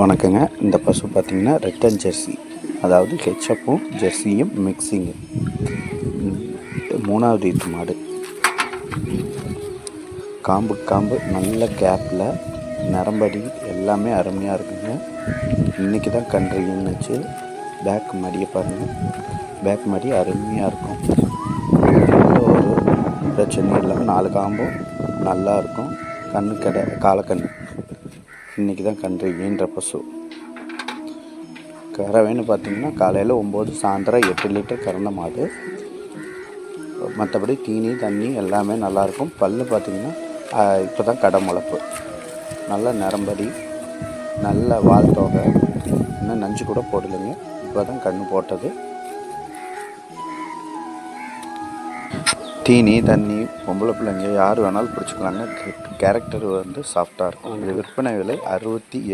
வணக்கங்க. இந்த பசு பார்த்தீங்கன்னா ரெட்டன் ஜெர்சி அதாவது ஹெச்அப்பும் ஜெர்சியும் மிக்சிங்கு மூணாவது ஈத்து மாடு. காம்பு காம்பு நல்ல கேப்பில் நரம்படி எல்லாமே அருமையாக இருக்குங்க. இன்றைக்கி தான் கன்றுன்னுச்சு பேக் மடியை பாருங்கள் பேக் மடி அருமையாக இருக்கும். எந்த ஒரு பிரச்சனையும் இல்லாமல் நாலு காம்பும் நல்லா இருக்கும். கண்ணு கடை காலக்கண்ணு. இன்றைக்கி தான் கன்று ஈன்ற பசு. கறவைன்னு பார்த்திங்கன்னா காலையில் ஒம்பது சாயந்தரம் எட்டு லிட்டர் கறந்த மாடு. மற்றபடி தீனி தண்ணி எல்லாமே நல்லாயிருக்கும் பல் பார்த்தீங்கன்னா இப்போ தான் கடை முளப்பு. நல்ல நரம்படி நல்ல வால் தொகை. இன்னும் நஞ்சு கூட போடலைங்க. இப்போ தான் கன்று போட்டது. தீனி தண்ணி பொம்பளை பிள்ளைங்க யார் வேணாலும் பிடிச்சிக்கலாங்க. கேரக்டர் வந்து சாஃப்டாக இருக்கும். இது விற்பனை விலை அறுபத்தி